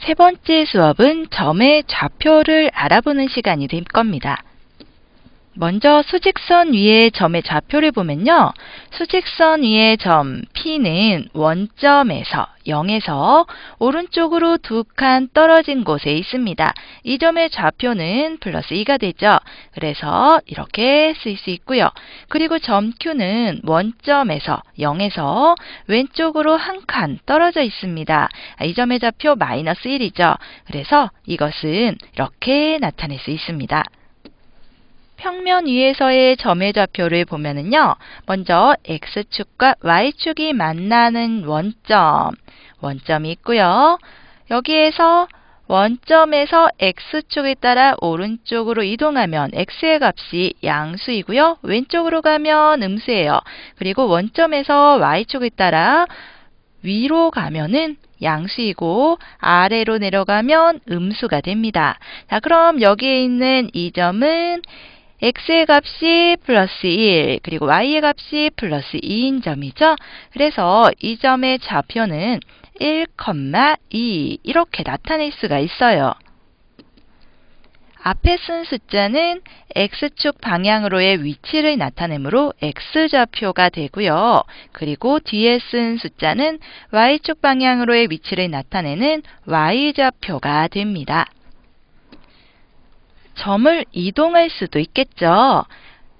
세 번째 수업은 점의 좌표를 알아보는 시간이 될 겁니다. 먼저 수직선 위의 점의 좌표를 보면요. 수직선 위의 점 P는 원점에서 0에서 오른쪽으로 두 칸 떨어진 곳에 있습니다. 이 점의 좌표는 플러스 2가 되죠. 그래서 이렇게 쓸 수 있고요. 그리고 점 Q는 원점에서 0에서 왼쪽으로 한 칸 떨어져 있습니다. 아, 이 점의 좌표 마이너스 1이죠. 그래서 이것은 이렇게 나타낼 수 있습니다. 평면 위에서의 점의 좌표를 보면은요. 먼저 x축과 y축이 만나는 원점, 원점이 있고요. 여기에서 원점에서 x축에 따라 오른쪽으로 이동하면 x의 값이 양수이고요. 왼쪽으로 가면 음수예요. 그리고 원점에서 y축에 따라 위로 가면은 양수이고 아래로 내려가면 음수가 됩니다. 자, 그럼 여기에 있는 이 점은 x의 값이 플러스 1 그리고 y의 값이 플러스 2인 점이죠. 그래서 이 점의 좌표는 1,2 이렇게 나타낼 수가 있어요. 앞에 쓴 숫자는 x축 방향으로의 위치를 나타내므로 x좌표가 되고요. 그리고 뒤에 쓴 숫자는 y축 방향으로의 위치를 나타내는 y좌표가 됩니다. 점을 이동할 수도 있겠죠.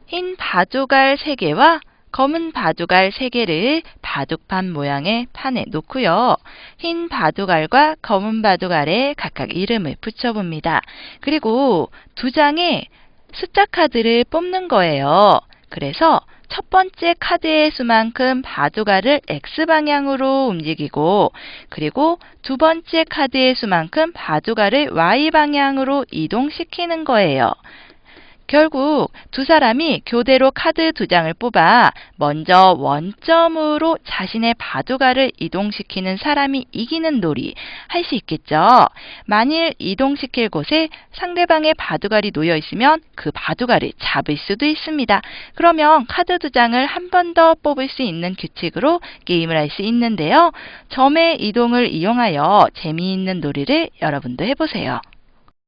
흰 바둑알 3개와 검은 바둑알 3개를 바둑판 모양의 판에 놓고요. 흰 바둑알과 검은 바둑알에 각각 이름을 붙여봅니다. 그리고 두 장의 숫자 카드를 뽑는 거예요. 그래서 첫 번째 카드의 수만큼 바둑알을 X방향으로 움직이고 그리고 두 번째 카드의 수만큼 바둑알을 Y방향으로 이동시키는 거예요. 결국 두 사람이 교대로 카드 두 장을 뽑아 먼저 원점으로 자신의 바둑알을 이동시키는 사람이 이기는 놀이 할 수 있겠죠. 만일 이동시킬 곳에 상대방의 바둑알이 놓여 있으면 그 바둑알을 잡을 수도 있습니다. 그러면 카드 두 장을 한 번 더 뽑을 수 있는 규칙으로 게임을 할 수 있는데요. 점의 이동을 이용하여 재미있는 놀이를 여러분도 해보세요.